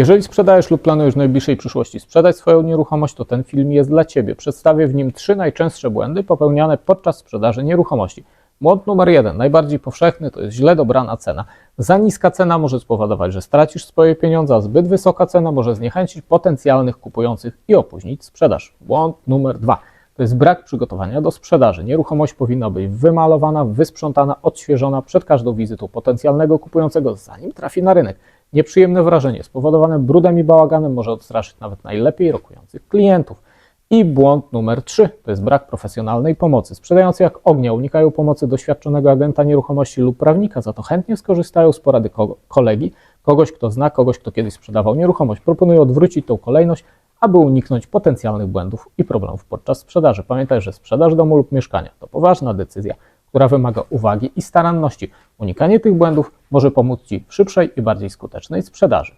Jeżeli sprzedajesz lub planujesz w najbliższej przyszłości sprzedać swoją nieruchomość, to ten film jest dla Ciebie. Przedstawię w nim trzy najczęstsze błędy popełniane podczas sprzedaży nieruchomości. Błąd numer jeden, najbardziej powszechny, to jest źle dobrana cena. Za niska cena może spowodować, że stracisz swoje pieniądze, a zbyt wysoka cena może zniechęcić potencjalnych kupujących i opóźnić sprzedaż. Błąd numer dwa. To jest brak przygotowania do sprzedaży. Nieruchomość powinna być wymalowana, wysprzątana, odświeżona przed każdą wizytą potencjalnego kupującego, zanim trafi na rynek. Nieprzyjemne wrażenie spowodowane brudem i bałaganem może odstraszyć nawet najlepiej rokujących klientów. I błąd numer 3 to jest brak profesjonalnej pomocy. Sprzedający jak ognia unikają pomocy doświadczonego agenta nieruchomości lub prawnika, za to chętnie skorzystają z porady kolegi, kogoś, kto zna, kogoś, kto kiedyś sprzedawał nieruchomość. Proponuję odwrócić tą kolejność, aby uniknąć potencjalnych błędów i problemów podczas sprzedaży. Pamiętaj, że sprzedaż domu lub mieszkania to poważna decyzja, która wymaga uwagi i staranności. Unikanie tych błędów może pomóc Ci w szybszej i bardziej skutecznej sprzedaży.